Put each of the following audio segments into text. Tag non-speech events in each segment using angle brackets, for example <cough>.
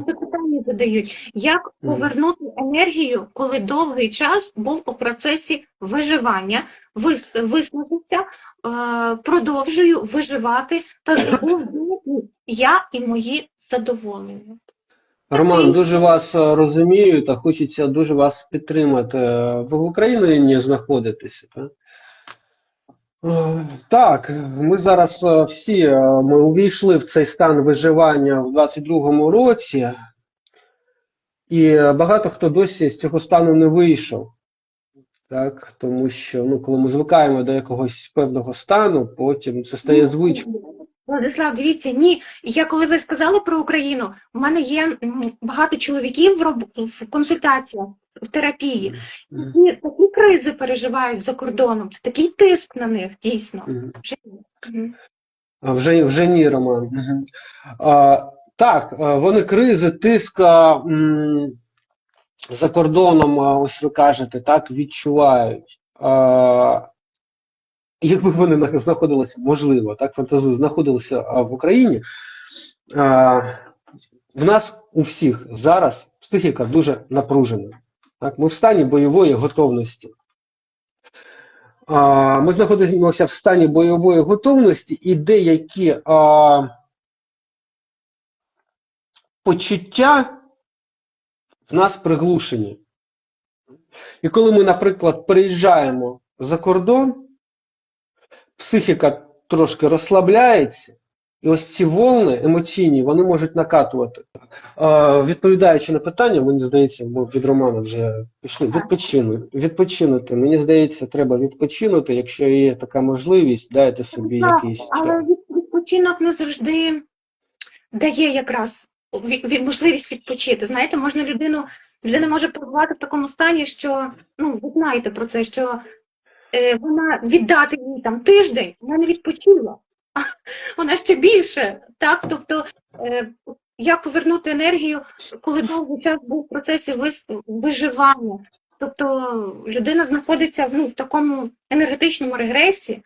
Питання задають, як повернути енергію, коли довгий час був у процесі виживання, вис, виснажився, е, продовжую виживати та забув я і мої задоволення. Роман, дуже вас е, розумію та хочеться дуже вас підтримати. Е, Ви в Україні знаходитеся, так? Е, Так, ми зараз е, всі е, ми увійшли в цей стан виживання в 22-му році, і багато хто досі з цього стану не вийшов. Так, тому що ну, коли ми звикаємо до якогось певного стану, потім це стає звичкою. Владислав, дивіться, ні. Я коли ви сказали про Україну, у мене є багато чоловіків в, роб... в консультаціях, в терапії, які такі кризи переживають за кордоном. Це такий тиск на них, дійсно. Вже ні. Вже, вже ні, Роман. А, так, вони кризи, тиска м, за кордоном, ось ви кажете, так, відчувають. А, якби вони знаходилися, можливо, так, фантазую, знаходилися в Україні, в нас у всіх зараз психіка дуже напружена. Так, ми в стані бойової готовності. Ми знаходимося в стані бойової готовності, і деякі а, почуття в нас приглушені. І коли ми, наприклад, переїжджаємо за кордон, психіка трошки розслабляється, і ось ці волни емоційні вони можуть накатувати. Відповідаючи на питання, мені здається, ми від Романа вже пішли. Відпочинути. Відпочинути. Мені здається, треба відпочинути. Якщо є така можливість, дайте собі Так, якийсь Але час. відпочинок не завжди дає якраз ві- ві- можливість відпочити. Знаєте, можна людину, людина може перебувати в такому стані, що ну ви знаєте про це, що вона віддати їй там тиждень, вона не відпочила, вона ще більше. Так, тобто, е, як повернути енергію, коли довгий час був в процесі виживання. Тобто людина знаходиться ну, в такому енергетичному регресі.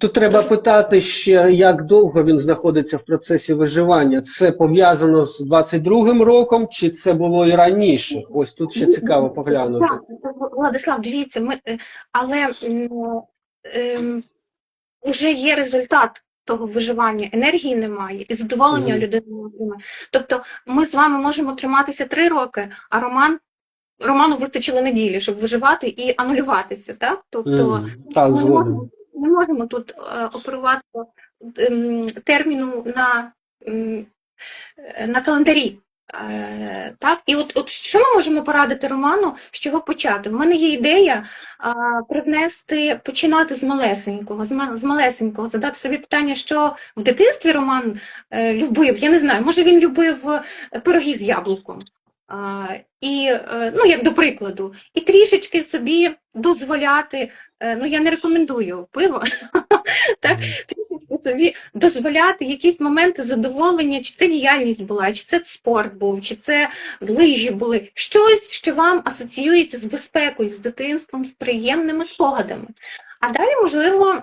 Тут треба питати ще, як довго він знаходиться в процесі виживання. Це пов'язано з 22-м роком, чи це було і раніше? Ось тут ще цікаво поглянути. Так, Владислав, дивіться, ми, е, але ем, вже є результат того виживання, енергії немає, і задоволення Мгм. людини немає. Тобто ми з вами можемо триматися три роки, а Роман, Роману вистачило неділі, щоб виживати і анулюватися, так? Тобто Мгм. Так, не можемо, тут е, оперувати ем, терміну на, ем, е, на календарі. Е, так, і от, от що ми можемо порадити Роману, з чого почати? У мене є ідея привнести, починати з малесенького, з, ма- з малесенького, задати собі питання, що в дитинстві Роман любив, я не знаю, може він любив пироги з яблуком. А, і, ну, як до прикладу, і трішечки собі дозволяти, ну я не рекомендую пиво, <laughs> так, собі дозволяти якісь моменти задоволення, чи це діяльність була, чи це спорт був, чи це лижі були, щось, що вам асоціюється з безпекою, з дитинством, з приємними спогадами. А далі, можливо,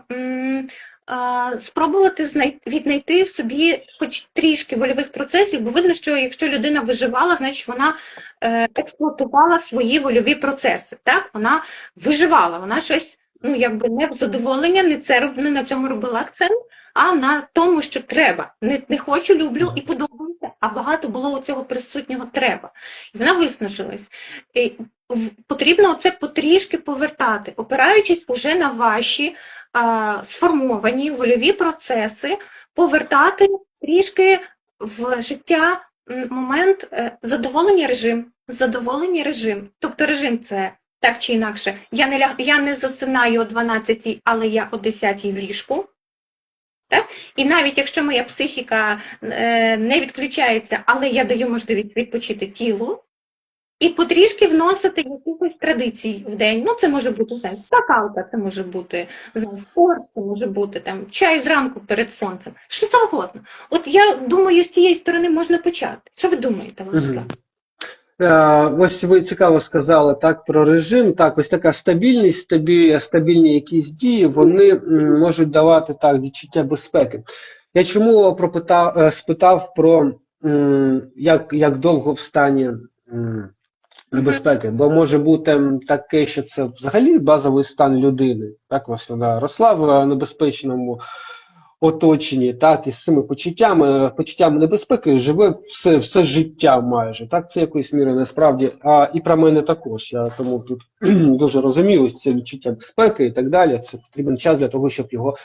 спробувати віднайти в собі хоч трішки вольових процесів, бо видно, що якщо людина виживала, значить вона е, експлуатувала свої вольові процеси. Так, вона виживала, вона щось, ну якби не в задоволення, не це не на цьому робила акцент, а на тому, що треба. Не, не хочу, люблю і подобається, а багато було у цього присутнього треба. І вона виснажилась. І потрібно це потрішки повертати, опираючись уже на ваші а, сформовані вольові процеси, повертати трішки в життя момент е, задоволення режим. Задоволення режим. Тобто режим це так чи інакше. Я не, ляг... я не засинаю о 12, але я о 10 в ліжку. Так? І навіть якщо моя психіка е, не відключається, але я даю можливість відпочити тілу, і потрішки вносити якихось традицій в день. Ну, це може бути так, скакалка, це може бути не знаю, спорт, це може бути там чай зранку перед сонцем. Що завгодно. От я думаю, з цієї сторони можна почати. Що ви думаєте, Владислав? Е, Ось ви цікаво сказали так про режим. Так, ось така стабільність, стабі, стабільні якісь дії, вони можуть давати так відчуття безпеки. Я чому пропитав, е, спитав про як, як довго в стані небезпеки, бо може бути таке, що це взагалі базовий стан людини. Так, ось вона росла в е, небезпечному оточенні, так, із цими почуттями, почуттями небезпеки живе все, все життя майже. Так, це якоюсь мірою насправді. А і про мене також. Я тому тут <clears throat> дуже розумію ось це відчуття безпеки і так далі. Це потрібен час для того, щоб його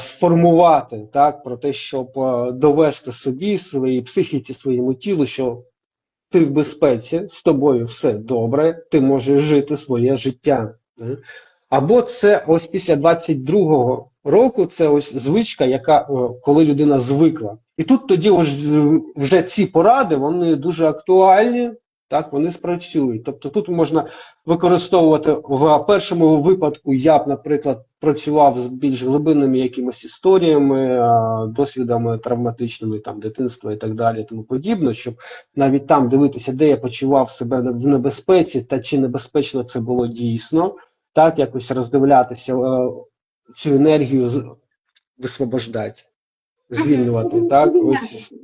сформувати, так, про те, щоб довести собі, своїй психіці, своєму тілу, що ти в безпеці, з тобою все добре, ти можеш жити своє життя. Е. Або це ось після 22-го року, це ось звичка, яка коли людина звикла. І тут тоді ось е, вже ці поради, вони дуже актуальні, так, вони спрацюють. Тобто тут можна використовувати в першому випадку, я б, наприклад, працював з більш глибинними якимось історіями, досвідами травматичними там дитинства і так далі, тому подібне, щоб навіть там дивитися, де я почував себе в небезпеці, та чи небезпечно це було дійсно, так якось роздивлятися е, цю енергію висвобождати, звільнювати, так, ось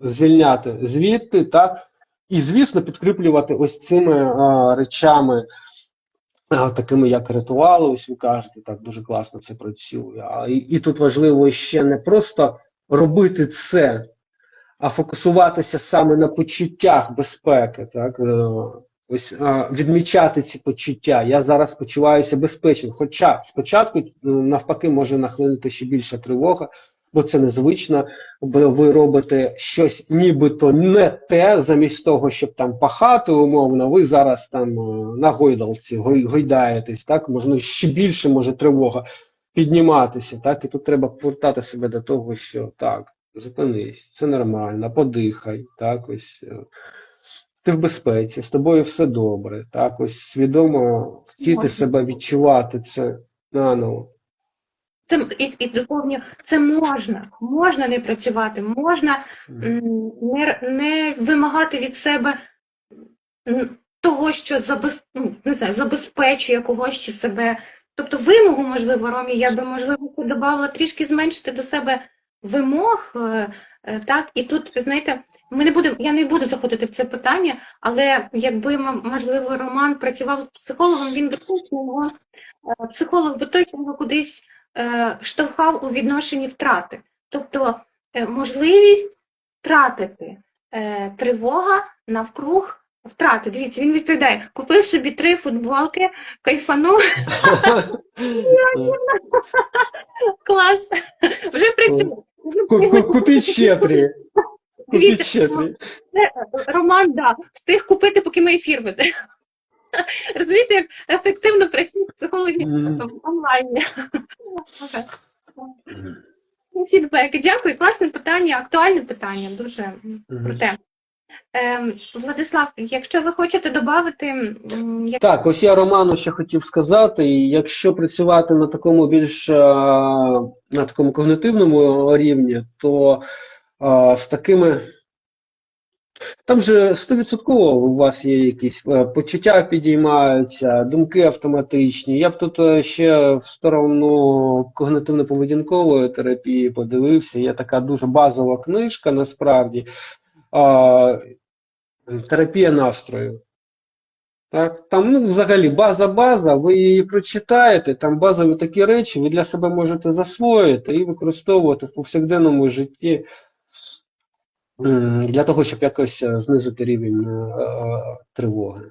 звільняти звідти, так, і, звісно, підкріплювати ось цими а, речами, а, такими як ритуали, ось ви кажете, так дуже класно це працює. А, і, і тут важливо ще не просто робити це, а фокусуватися саме на почуттях безпеки, так, е, ось відмічати ці почуття. Я зараз почуваюся безпечно. Хоча спочатку е, навпаки може нахлинути ще більша тривога, бо це незвично, бо ви робите щось нібито не те, замість того, щоб там пахати умовно, ви зараз там е, на гойдалці гойдаєтесь, так, можна ще більше може тривога підніматися, так, і тут треба повертати себе до того, що так, зупинись, це нормально, подихай, так, ось. Ти в безпеці, з тобою все добре, так, ось свідомо вчити себе відчувати це наново. Це і, і доповню, це можна, можна не працювати, можна не, не вимагати від себе того, що забез, ну, не знаю, забезпечує когось чи себе. Тобто вимогу, можливо, Ромі, я би, можливо, додавала трішки зменшити до себе вимог, е, е, так, і тут, знаєте, ми не будемо, я не буду заходити в це питання, але якби, можливо, Роман працював з психологом, він би точно е, психолог би точно його кудись штовхав у відношенні втрати. Тобто можливість втратити тривога навкруг втрати. Дивіться, він відповідає: купив собі три футболки, кайфанув, <laughs> клас, вже працює. Ку- ку- Купіть ще три. Дивіться, ще три. Роман, да, встиг купити, поки ми ефір веде. Розумієте, як ефективно працюють психологи. Ага. Фідбек. Дякую. Класне питання, актуальне питання, дуже круте. Ем, Владислав, якщо ви хочете додати, як... Так, ось я Роману ще хотів сказати, і якщо працювати на такому більш на такому когнитивному рівні, то а, з такими там же стовідсотково у вас є якісь е, почуття підіймаються, думки автоматичні. Я б тут е, ще в сторону когнитивно-поведінкової терапії подивився. Є така дуже базова книжка, насправді. А, терапія настрою. Так, там ну, взагалі база-база, ви її прочитаєте, там базові такі речі ви для себе можете засвоїти і використовувати в повсякденному житті для того, щоб якось е, знизити рівень е, е, тривоги.